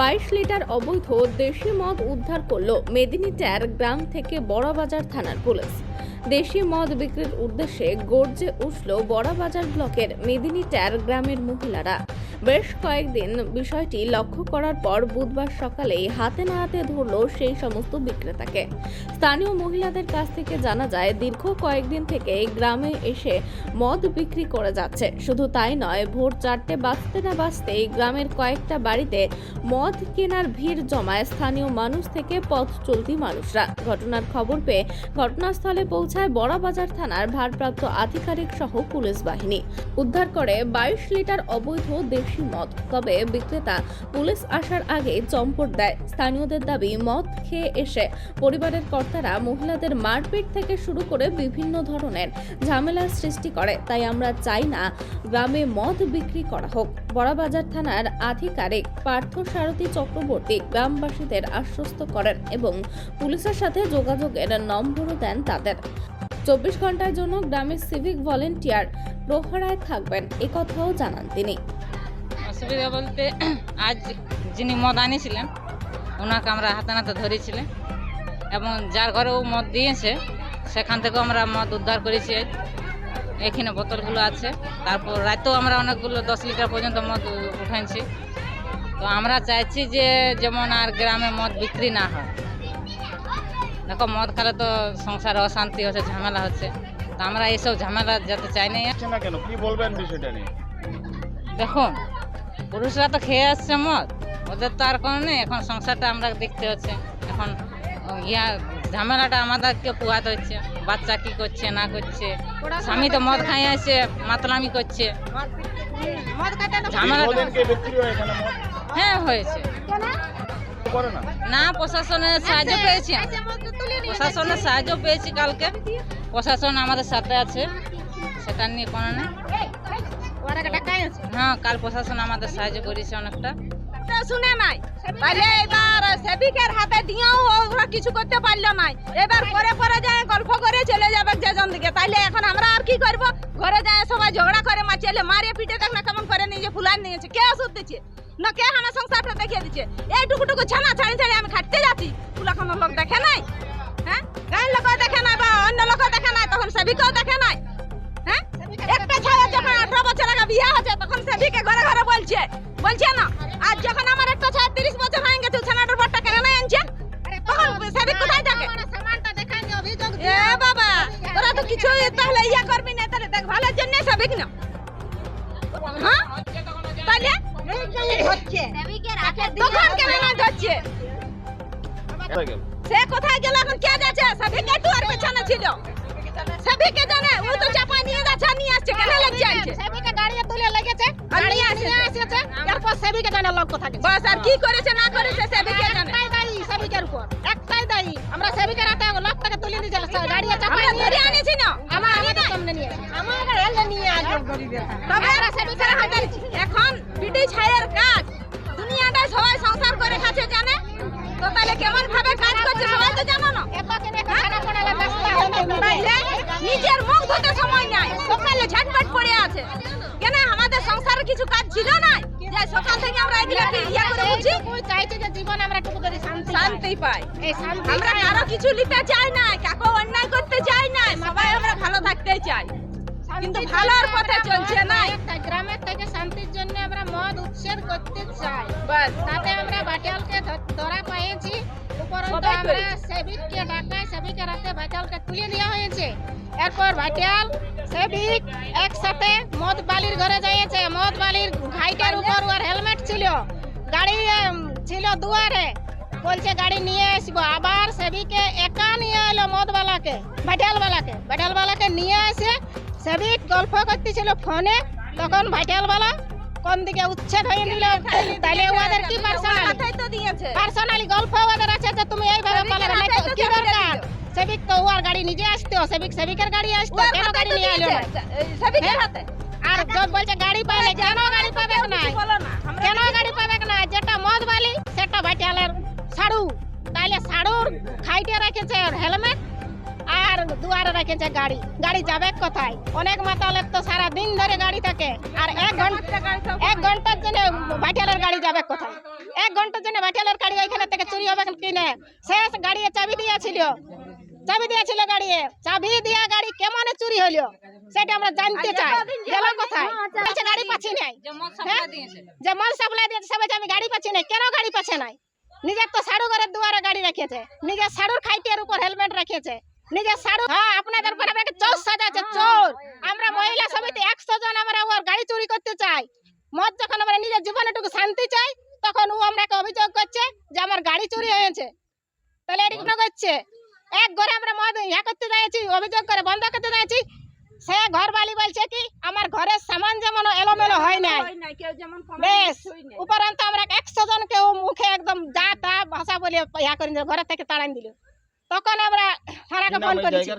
বাইশ লিটার অবৈধ দেশি মদ উদ্ধার করল মেদিনীটার গ্রাম থেকে বড়বাজার থানার পুলিশ। দেশি মদ বিক্রির উদ্দেশ্যে গর্জে উঠল বড়বাজার ব্লকের মেদিনীটার গ্রামের মহিলারা। বেশ কয়েকদিন বিষয়টি লক্ষ্য করার পর বুধবার সকালেই হাতে না হাতে ধরল সেই সমস্ত বিক্রেতাকে। স্থানীয় মহিলাদের কাছ থেকে জানা যায়, দীর্ঘ কয়েকদিন থেকে গ্রামে এসে মদ বিক্রি করে যাচ্ছে। শুধু তাই নয়, ভোর চারটে বাঁচতে না বাঁচতেই গ্রামের কয়েকটা বাড়িতে মদ কেনার ভিড় জমায় স্থানীয় মানুষ থেকে পথ চলতি মানুষরা। ঘটনার খবর পেয়ে ঘটনাস্থলে পৌঁছায় বড়াবাজার থানার ভারপ্রাপ্ত আধিকারিক সহ পুলিশ বাহিনী। উদ্ধার করে বাইশ লিটার অবৈধ দেশি মদ। তবে বিক্রেতা পুলিশ আসার আগে চম্পট দেয়। স্থানীয়দের দাবি, মদ খেয়ে এসে পরিবারের কর্তারা মহিলাদের মারপিট থেকে শুরু করে বিভিন্ন ধরনের ঝামেলার সৃষ্টি করে। তাই আমরা চাই না গ্রামে মদ বিক্রি করা হোক। বড়াবাজার থানার আধিকারিক পার্থ সারথী চক্রবর্তী গ্রামবাসীদের আশ্বস্ত করেন এবং পুলিশের সাথে যোগাযোগের নম্বরও দেন তাদের। চব্বিশ ঘণ্টার জন্য গ্রামের সিভিক ভলেন্টিয়ার প্রহরায় থাকবেন একথাও জানান তিনি। অসুবিধা বলতে আজ যিনি মদ আনিছিলেন ওনাকে আমরা হাতে নাতে ধরেছিলেন এবং যার ঘরে ও মদ দিয়েছে সেখান থেকেও আমরা মদ উদ্ধার করেছি। এখানে বোতলগুলো আছে। তারপর রাতেও আমরা অনেকগুলো দশ লিটার পর্যন্ত মদ উঠাইছি। তো আমরা চাইছি যে যেমন আর গ্রামে মদ বিক্রি না হয়। দেখো মদ খেলে তো সংসারে অশান্তি হচ্ছে ঝামেলা হচ্ছে। তো আমরা এইসব ঝামেলা যাতে চাই না। কেন কি বলবেন বিষয়টা নিয়ে? দেখুন পুরুষরা তো খেয়ে আসছে মদ। ওদের তো আর কোনো নেই। এখন সংসারটা আমরা দেখতে হচ্ছে। এখন ইয়া ঝামেলাটা আমাদেরকে পোহাতে হচ্ছে। বাচ্চা কি করছে না করছে। স্বামী তো মদ খাই আসছে মাতলামি করছে। ঝামেলাটা হয় এখানে মদ? হ্যাঁ হয়েছে। না? না প্রশাসনের সাহায্য পেয়েছি প্রশাসনের সাহায্য পেয়েছি কালকে। প্রশাসন আমাদের সাথে আছে। সেটা নিয়ে কোনো নেই। হ্যাঁ কাল প্রশাসন আমাদের সাহায্য করেছে অনেকটা। শুনে নাই। তাহলে এবার সেবিকের হাতে দিয়েও ওরা কিছু করতে পারল নাই। এবার পরে পরে যায় গল্প করে চলে যাবে যেজন দিকে। তাইলে এখন আমরা আর কি করব? ঘরে যায় সবাই ঝগড়া করে মারছে মারে পিটে দেখ না কেমন করে নিয়ে ফুলান নিয়েছে। কে ওষুধ দিচ্ছে? না কে আমার সংসারটা দেখিয়ে দিচ্ছে? এইটুকু টুকু ছানা ছাড়ি ছাড়ি আমি খাটতে যাচ্ছি। ফুলা কোনো লোক দেখে নাই? হ্যাঁ? গায়ের লোক দেখে নাই বা অন্য লোক দেখে নাই তখন সেবিকেও দেখে নাই? হ্যাঁ? একটা ছায়া আগে বিয়ে হচ্ছে তখন সেবিকে ঘরে ঘরে বলছে বলছে না আর যখন আমার একটা ছায়া তিরিশ বছর হয়ে গেছে ছানাটার বারটা কেন নাই আনছে তখন সেবিক কোথায় থাকে? এ বাবা তোরা তো কিছু তাহলে ইয়া করবি না তাহলে দেখ ভালোর জন্য সেবিক না। হ্যাঁ? তাহলে? তখন কেন ধরছে সে কোথায় গেল এখন কে যাচ্ছে? সেবিকে জানে গেছে বাস আর কি করেছে না করেছে সেবিকে জানে একটাই দায়ী সেবিকের উপর। একটাই দায়ী। আমরা থেকে তুলে নিয়ে গাড়ি চাপাই নিয়ে ধরে আনেছি না। আমার আমাদের সামনে নিয়ে আমার নিয়ে আসবে। তবে আমরা সেবিকের হাতে এখন বিটি ছায়ের কাজ। দুনিয়াটা সবাই সংসার করে খাচ্ছে জানে? তো তাহলে কেমন ভাবে কাজ করছে সবাই তো জানো না। এত কিনে খানা পড়ালে ব্যস্ত তাইলে নিজের মুখ ধুতে সময় নাই। সকালে ঝটপট পড়ে আছে। কেন? আমাদের সংসারে কিছু কাজ ছিল না। থেকে আমরা এগুলো ইয়া করে বুঝি ওই চাইছে যে জীবন আমরা একটু করে শান্তি শান্তি পাই। এই শান্তি আমরা কারও কিছু নিতে চাই না কাকো অন্যায় করতে চাই না সবাই আমরা ভালো থাকতে চাই। কিন্তু ভালোর পথে চলছে না। গ্রামের থেকে শান্তির জন্য আমরা মদ উচ্ছেদ করতে চাই। বাস। তাতে আমরা বাটালকে ধ- ধরা পেয়েছি। উপরন্ত আমরা। সেবিককে ডাকায় সেবিকের হাতে বাটালকে তুলে দেওয়া হয়েছে। এরপর ভাটিয়াল সেবিক একসাথে মদ বালির ঘরে যাইছে মদ বালির ঘাইটার উপর ওর হেলমেট ছিল। গাড়ি ছিল দুয়ারে। বলছে গাড়ি নিয়ে আসব। আবার সেবিকে একা নিয়ে এলো মদওয়ালাকে ভাটিয়ালওয়ালাকে ভাটিয়ালওয়ালাকে নিয়ে এসে সেবিক গল্প করতেছিল ফোনে। তখন ভাটিয়ালওয়ালা কোন দিকে উচ্ছেদ হয়ে নিল তাহলে ওদের কি পার্সোনালি পার্সোনালি গল্প ওদের আছে যে তুমি এইভাবে পালাবে গাড়ি নিজে আসতো সেবিক সেবিকের গাড়ি আসতো কেন গাড়ি নিয়ে এলো? সবিকের হ্যাঁ? হাতে। আর যখন বলছে গাড়ি পাবে কেন গাড়ি পাবে না? কেন গাড়ি পাবে না? যেটা মদ বালি সেটা ভাটিয়ালের সাড়ু। তাইলে সাড়ুর খাইতে রেখেছে হেলমেট আর দুয়ারে রেখেছে গাড়ি। গাড়ি যাবে কোথায়? অনেক মাতালের তো সারা দিন ধরে গাড়ি থাকে আর এক ঘণ্টা এক ঘণ্টার জন্য ভাটিয়ালের গাড়ি যাবে কোথায়? এক ঘণ্টার জন্য ভাটিয়ালের গাড়ি ওইখানে থেকে চুরি হবে কিনে। শেষ গাড়ি চাবি দিয়েছিল। চাবি দিয়েছিল গাড়ি চাবি দিয়া গাড়ি কেমনে চুরি হলো সেটা আমরা জানতে চাই। গেল কোথায়? গাড়ি পাচ্ছি নাই। যে মদ সাপ্লাই দিয়েছে। যে মাল সাপ্লাই দিয়েছে সবাই আমি গাড়ি পাচ্ছি নাই। কেন গাড়ি পাচ্ছে নাই? নিজের তো সাড়ু ঘরের দুয়ারে গাড়ি রেখেছে। নিজের সাড়ুর খাইটের উপর হেলমেট রেখেছে। নিজের সাড়ু হ্যাঁ আপনাদের পর আমাকে চোর সাজাচ্ছে চোর। আমরা মহিলা সমিতি একশো জন আমরা ওর গাড়ি চুরি করতে চাই। মদ যখন আমরা নিজের জীবনেটুকু শান্তি চাই তখন ও আমরাকে অভিযোগ করছে যে আমার গাড়ি চুরি হয়েছে। তাহলে এটি কেন করছে? এক ঘরে আমরা মদ ইয়া করতে যাচ্ছি অভিযোগ করে বন্ধ করতে যাচ্ছি সে ঘর বালি বলছে কি আমার ঘরের সামান যেমন এলোমেলো হয় নাই। বেশ উপরন্ত আমরা একশো জন কেউ মুখে একদম যা তা ভাষা বলে ইয়া করে ঘরের থেকে তাড়ান দিল। তখন আমরা সারাকে ফোন করেছি।